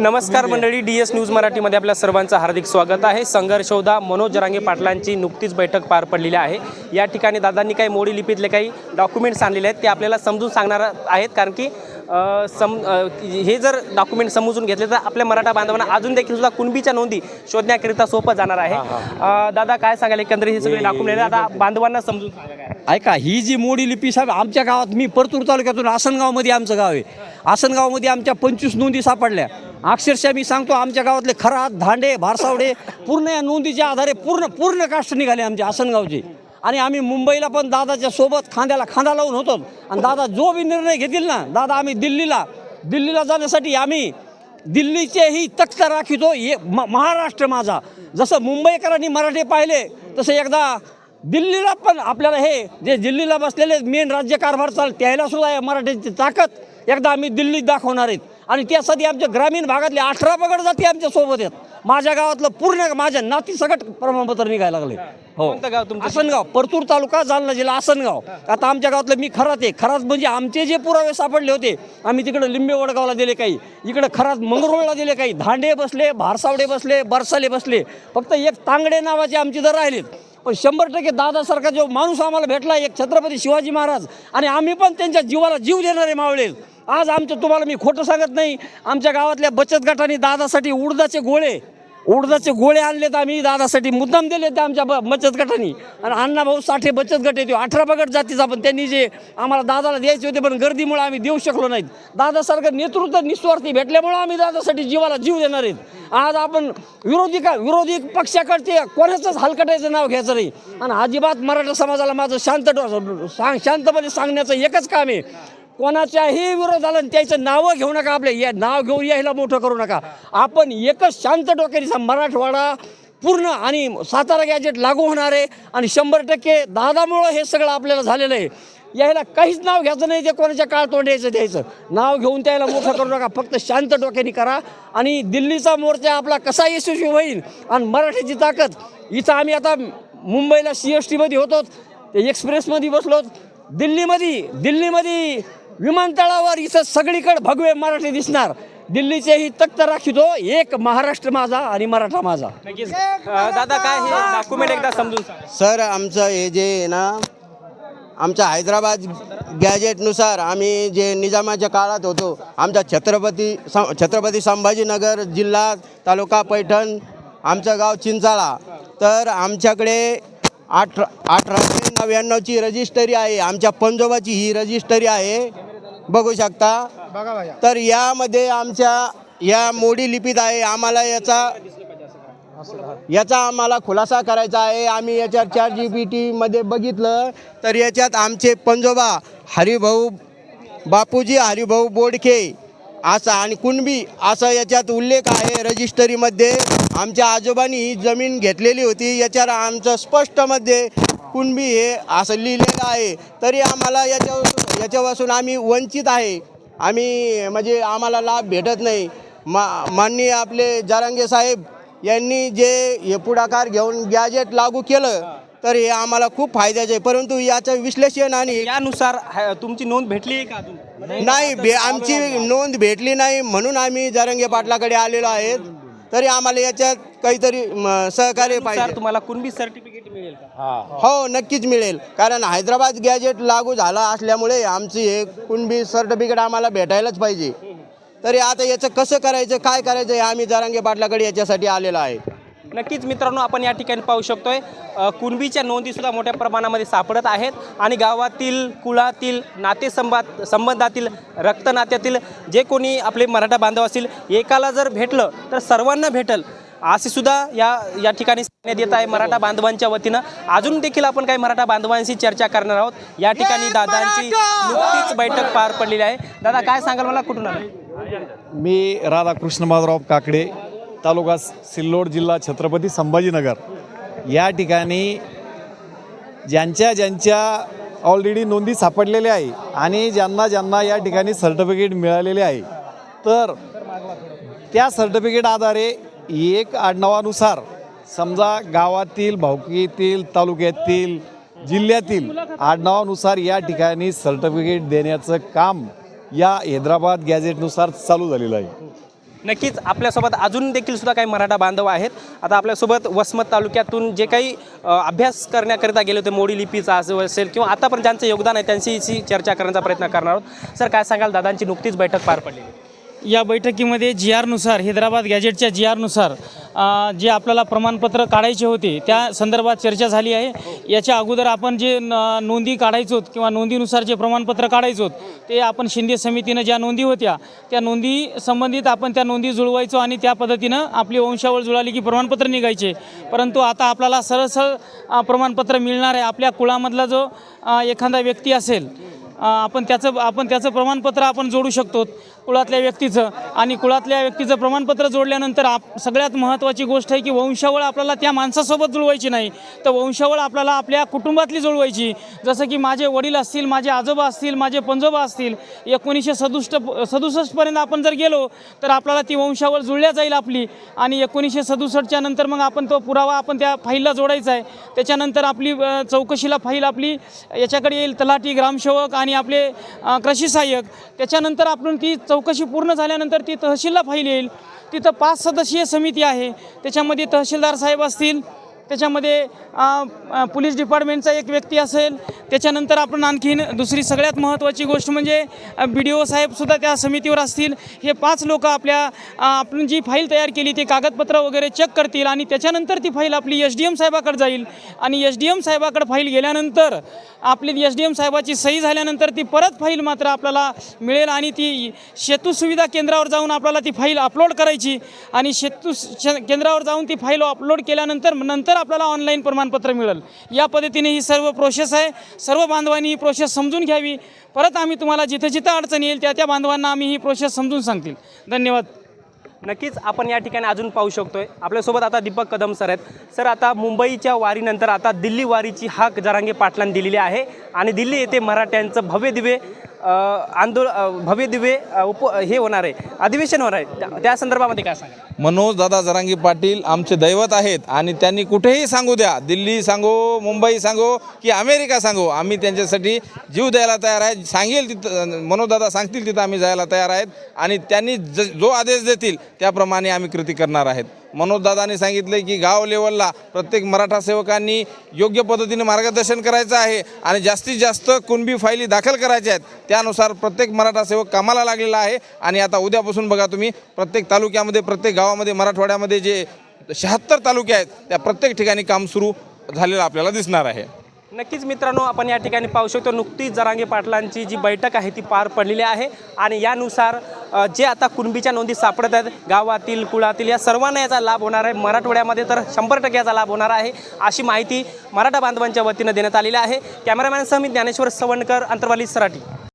नमस्कार मंडळी D S news मराठीमध्ये आपल्या सर्वांचं हार्दिक स्वागत आहे. संघर्षोधा मनोज जरांगे पाटलांची नुकतीच बैठक पार पडलेली आहे. या ठिकाणी दादांनी काही मोडी लिपीतले काही डॉक्युमेंट्स आणलेले आहेत ते आपल्याला समजून सांगणार आहेत. कारण की सम हे जर डॉक्युमेंट समजून घेतले तर आपल्या मराठा बांधवांना अजून देखील सुद्धा कुणबीच्या नोंदी शोधण्याकरिता सोपं जाणार आहे. दादा काय सांगाल? एकंदरीत हे सगळे डॉक्युमेंट आता बांधवांना समजून ऐका ही जी मोडी लिपी साहेब आमच्या गावात मी परतूर तालुक्यातून आसनगावमध्ये आमचं गाव आहे. आसनगावमध्ये आमच्या पंचवीस नोंदी सापडल्या. अक्षरशः मी सांगतो आमच्या गावातले खरात धांडे भारसावडे पूर्ण या नोंदीच्या आधारे पूर्ण पूर्ण काष्ट निघाले आमचे आसनगावचे आणि आम्ही मुंबईला पण दादाच्या सोबत खांद्याला खांदा लावून होतो. आणि दादा जो बी निर्णय घेतील ना दादा आम्ही दिल्लीला दिल्लीला जाण्यासाठी आम्ही दिल्लीचेही तख्त राखितो. हे म महाराष्ट्र माझा. जसं मुंबईकरांनी मराठी पाहिले तसं एकदा दिल्लीला पण आपल्याला हे जे दिल्लीला बसलेले मेन राज्यकारभार चाल त्याला सुद्धा या मराठीची ताकद एकदा आम्ही दिल्लीत दाखवणार आहेत. आणि त्यासाठी आमच्या ग्रामीण भागातले अठरा पगड जाती आमच्यासोबत आहेत. माझ्या गावातलं पूर्ण माझ्या नाती सगट प्रमाणपत्र निघायला लागले. हो. गाव तुमचं? आसनगाव परतूर तालुका जालना जिल्हा आसनगाव. आता आमच्या गावातलं मी खरात आहे. खरात म्हणजे आमचे जे पुरावे सापडले होते आम्ही तिकडे लिंबे वडगावला दिले काही. इकडे खरात मंगरुळला दिले काही. धांडे बसले भारसावडे बसले बरसाले बसले. फक्त एक तांगडे नावाचे आमचे जर राहिलेत. पण शंभर टक्के दादासारखा जो माणूस आम्हाला भेटला एक छत्रपती शिवाजी महाराज. आणि आम्ही पण त्यांच्या जीवाला जीव देणारे मावळे आज आमचं तुम्हाला मी खोटं सांगत नाही. आमच्या गावातल्या बचत गटाने दादासाठी उडदाचे गोळे उडदाचे गोळे आणलेत आम्ही. दादासाठी मुद्दाम दिले ते आमच्या ब- बचत गटाने. आणि अण्णाभाऊ साठे बचत गट येतो. अठरा बगट जातीचा पण त्यांनी जे आम्हाला दादाला द्यायचे होते पण गर्दीमुळे आम्ही देऊ शकलो नाहीत. दादासारखं नेतृत्व निस्वार्थी भेटल्यामुळे आम्ही दादासाठी जीवाला जीव देणार आहेत. आज आपण विरोधी का विरोधी पक्षाकडचे कोणाचंच हलकटायचं नाव घ्यायचं नाही. आणि अजिबात मराठा समाजाला माझं शांत सांग शांतपणे सांगण्याचं एकच काम आहे. कोणाच्याही विरोधाला त्याचं नावं घेऊ नका आपले या नाव घेऊन यायला मोठं करू नका. आपण एकच शांत डोक्याने मराठवाडा पूर्ण आणि सातारा गॅजेट लागू होणार आहे आणि शंभर टक्के दादामुळं हे सगळं आपल्याला झालेलं आहे. यायला काहीच नाव घ्यायचं नाही ते कोणाच्या काळ तोंड यायचं द्यायचं. नाव घेऊन त्याला मोठं करू नका. फक्त शांत डोक्याने करा आणि दिल्लीचा मोर्चा आपला कसा यशस्वी होईल आणि मराठीची ताकद. इथं आम्ही आता मुंबईला सी एस टीमध्ये होतो ते एक्सप्रेसमध्ये बसलो दिल्लीमध्ये दिल्लीमध्ये विमानतळावर इथं सगळीकडे भगवे मराठी दिसणार. दिल्लीचेही तख्त राखितो. एक महाराष्ट्र माझा आणि मराठा माझा. नक्कीच. अ, दादा काय हे डॉक्युमेंट एकदा समजून सांगा. सर आमचं हे जे आहे ना आमच्या हैदराबाद गॅजेटनुसार आम्ही जे निजामाच्या काळात होतो आमचा छत्रपती सं छत्रपती संभाजीनगर जिल्हा तालुका पैठण आमचं गाव चिंचाळा. तर आमच्याकडे अठरा अठराशे नव्याण्णवची रजिस्टरी आहे. आमच्या पंजोबाची ही रजिस्टरी आहे. बघू शकता. तर यामध्ये आमच्या या मोडी लिपीत आहे. आम्हाला याचा याचा आम्हाला खुलासा करायचा आहे. आम्ही याच्यात चार जी बी टीमध्ये बघितलं. तर याच्यात आमचे पंजोबा हरिभाऊ बापूजी हरिभाऊ बोडके असं आणि कुणबी असं याच्यात उल्लेख आहे रजिस्टरीमध्ये. आमच्या आजोबांनी ही जमीन घेतलेली होती. याच्यावर आमचं स्पष्टमध्ये कुणबी हे असं लिहिलेलं आहे. तरी आम्हाला याच्या याच्यापासून आम्ही वंचित आहे. आम्ही म्हणजे आम्हाला लाभ भेटत नाही. मा माननीय आपले जारांगे साहेब यांनी जे हे पुढाकार घेऊन गॅजेट लागू केलं तर हे आम्हाला खूप फायद्याचे आहे. परंतु याचं विश्लेषण आणि यानुसार तुमची नोंद भेटली आहे का अजून? नाही भे आमची नोंद भेटली नाही. म्हणून आम्ही जारंगे पाटलाकडे आलेलो आहेत. तरी आम्हाला याच्यात काहीतरी सहकार्य पाहिजे. तुम्हाला कुणबी सर्टिफिकेट मिळेल का? हो. नक्कीच मिळेल. कारण हैदराबाद गॅजेट लागू झाला असल्यामुळे आमची हे कुणबी सर्टिफिकेट आम्हाला भेटायलाच पाहिजे. तरी आता याचं कसं करायचं काय करायचं हे आम्ही जारांगे पाटलाकडे याच्यासाठी आलेलो आहे. नक्कीच मित्रांनो आपण या ठिकाणी पाहू शकतोय कुणबीच्या नोंदी सुद्धा मोठ्या प्रमाणामध्ये सापडत आहेत आणि गावातील कुळातील नातेसंबाद संबंधातील रक्तनात्यातील जे कोणी आपले मराठा बांधव असतील एकाला जर भेटलं तर सर्वांना भेटल. असे सुद्धा या या ठिकाणी सांगण्यात येत आहे मराठा बांधवांच्या वतीनं. अजून देखील आपण काही मराठा बांधवांशी चर्चा करणार आहोत. या ठिकाणी दादांची नुकतीच बैठक पार पडलेली आहे. दादा काय सांगाल मला? कुठून आलं मी राधाकृष्ण माधवराव काकडे तालुका सिल्लोड जिल्हा छत्रपती संभाजीनगर. या ठिकाणी ज्यांच्या ज्यांच्या ऑलरेडी नोंदी सापडलेल्या आहे आणि ज्यांना ज्यांना या ठिकाणी सर्टिफिकेट मिळालेले आहे तर त्या सर्टिफिकेट आधारे एक आडनावानुसार समजा गावातील भाऊकीतील तालुक्यातील जिल्ह्यातील आडनावानुसार या ठिकाणी सर्टिफिकेट देण्याचं काम या हैदराबाद गॅझेटनुसार चालू झालेलं आहे. नक्कीच आपल्यासोबत अजून देखील सुद्धा काही मराठा बांधव आहेत. आता आपल्यासोबत वसमत तालुक्यातून जे काही अभ्यास करण्याकरिता गेले होते मोडी लिपीचा असेल किंवा आतापर्यंत ज्यांचं योगदान आहे त्यांच्याशी चर्चा करण्याचा प्रयत्न करणार आहोत. सर काय सांगाल? दादांची नुकतीच बैठक पार पडलेली. या बैठकीमध्ये जी आरनुसार हैदराबाद गॅजेटच्या जी आरनुसार जे आपल्याला प्रमाणपत्र काढायचे होते त्या संदर्भात चर्चा झाली आहे. याच्या अगोदर आपण जे न- नोंदी काढायचो किंवा नोंदीनुसार जे प्रमाणपत्र काढायचो ते आपण शिंदे समितीनं ज्या नोंदी होत्या त्या नोंदी संबंधित आपण त्या नोंदी जुळवायचो आणि त्या पद्धतीनं आपली वंशावळ जुळाली की प्रमाणपत्र निघायचे. परंतु आता आपल्याला सरळसळ प्रमाणपत्र मिळणार आहे. आपल्या कुळामधला जो एखादा व्यक्ती असेल आपण त्याचं आपण त्याचं प्रमाणपत्र आपण जोडू शकतो कुळातल्या व्यक्तीचं आणि कुळातल्या व्यक्तीचं प्रमाणपत्र जोडल्यानंतर आप सगळ्यात महत्त्वाची गोष्ट आहे की वंशावळ आपल्याला त्या माणसासोबत जुळवायची नाही. तर वंशावळ आपल्याला आपल्या कुटुंबातली जुळवायची. जसं की माझे वडील असतील माझे आजोबा असतील माझे पंजोबा असतील एकोणीसशे सदुष्ट सदुसष्टपर्यंत आपण जर गेलो तर आपल्याला ती वंशावळ जुळल्या जाईल आपली. आणि एकोणीसशे सदुसष्टच्या नंतर मग आपण तो पुरावा आपण त्या फाईलला जोडायचा आहे. त्याच्यानंतर आपली चौकशीला फाईल आपली याच्याकडे येईल तलाठी ग्रामसेवक आणि आपले कृषी सहाय्यक. त्याच्यानंतर आपण ती चौकशी पूर्ण झाल्यानंतर ती तहसीलला फाईल येईल. तिथं पाच सदस्यीय समिती आहे. त्याच्यामध्ये तहसीलदार साहेब असतील त्याच्यामध्ये पोलीस डिपार्टमेंटचा एक व्यक्ती असेल त्याच्यानंतर आपण आणखीन दुसरी सगळ्यात महत्त्वाची गोष्ट म्हणजे बी डी ओ साहेबसुद्धा त्या समितीवर असतील. हे पाच लोक आपल्या आपण जी फाईल तयार केली ते कागदपत्र वगैरे चेक करतील आणि त्याच्यानंतर ती फाईल आपली एस डी एम साहेबाकडे जाईल. आणि एस डी एम साहेबाकडे फाईल गेल्यानंतर आपली एस डी एम साहेबाची सही झाल्यानंतर ती परत फाईल मात्र आपल्याला मिळेल आणि ती सेतू सुविधा केंद्रावर जाऊन आपल्याला ती फाईल अपलोड करायची. आणि शेतू केंद्रावर जाऊन ती फाईल अपलोड केल्यानंतर नंतर आपल्याला ऑनलाईन प्रमाणपत्र मिळेल. या पद्धतीने ही सर्व प्रोसेस आहे. सर्व बांधवांनी ही प्रोसेस समजून घ्यावी. परत आम्ही तुम्हाला जिथं जिथं अडचण येईल त्या त्या बांधवांना आम्ही ही प्रोसेस समजून सांगतील. धन्यवाद. नक्कीच आपण या ठिकाणी अजून पाहू शकतोय. आपल्यासोबत आता दीपक कदम सर आहेत. सर आता मुंबईच्या वारीनंतर आता दिल्ली वारीची हाक जरांगे पाटलांनी दिलेली आहे. आणि दिल्ली येथे मराठ्यांचं भव्य दिव्य आंदोलन भव्य दिव्य उप हे होणार आहे. अधिवेशन होणार आहे. त्या- त्या संदर्भामध्ये काय सांगा मनोज दादा जरांगी पाटील आमचे दैवत आहेत आणि त्यांनी कुठेही सांगू द्या. दिल्ली सांगो मुंबई सांगो की अमेरिका सांगो. आम्ही त्यांच्यासाठी जीव द्यायला तयार आहे. सांगेल तिथं मनोज दादा सांगतील तिथं आम्ही जायला तयार आहेत. आणि त्यांनी ज जो आदेश देतील त्याप्रमाणे आम्ही कृती करणार आहेत. मनोजदादांनी सांगितलं सांगितले की गाव लेवलला प्रत्येक मराठा सेवकांनी योग्य पद्धतीने मार्गदर्शन करायचं आहे आणि जास्तीत जास्त कुणबी फायली दाखल करायच्या आहेत त्यानुसार प्रत्येक मराठा सेवक कामाला लागलेला आहे. आणि आता उद्यापासून बघा तुम्ही प्रत्येक तालुक्यामध्ये प्रत्येक गावामध्ये मराठवाड्यामध्ये जे शहात्तर तालुके आहेत त्या प्रत्येक ठिकाणी काम सुरू झालेलं आपल्याला दिसणार आहे. नक्कीच मित्रांनो आपण या ठिकाणी पाहू शकतो नुकतीच जरांगे पाटलांची जी बैठक आहे ती पार पडलेली आहे. आणि यानुसार जे आता कुणबीच्या नोंदी सापडत आहेत गावातील कुळातील या सर्वांना याचा लाभ होणार आहे. मराठवाड्यामध्ये तर शंभर टक्के याचा लाभ होणार आहे अशी माहिती मराठा बांधवांच्या वतीनं देण्यात आलेली आहे. कॅमेरामॅन मी ज्ञानेश्वर सवणकर अंतरवाली सराठी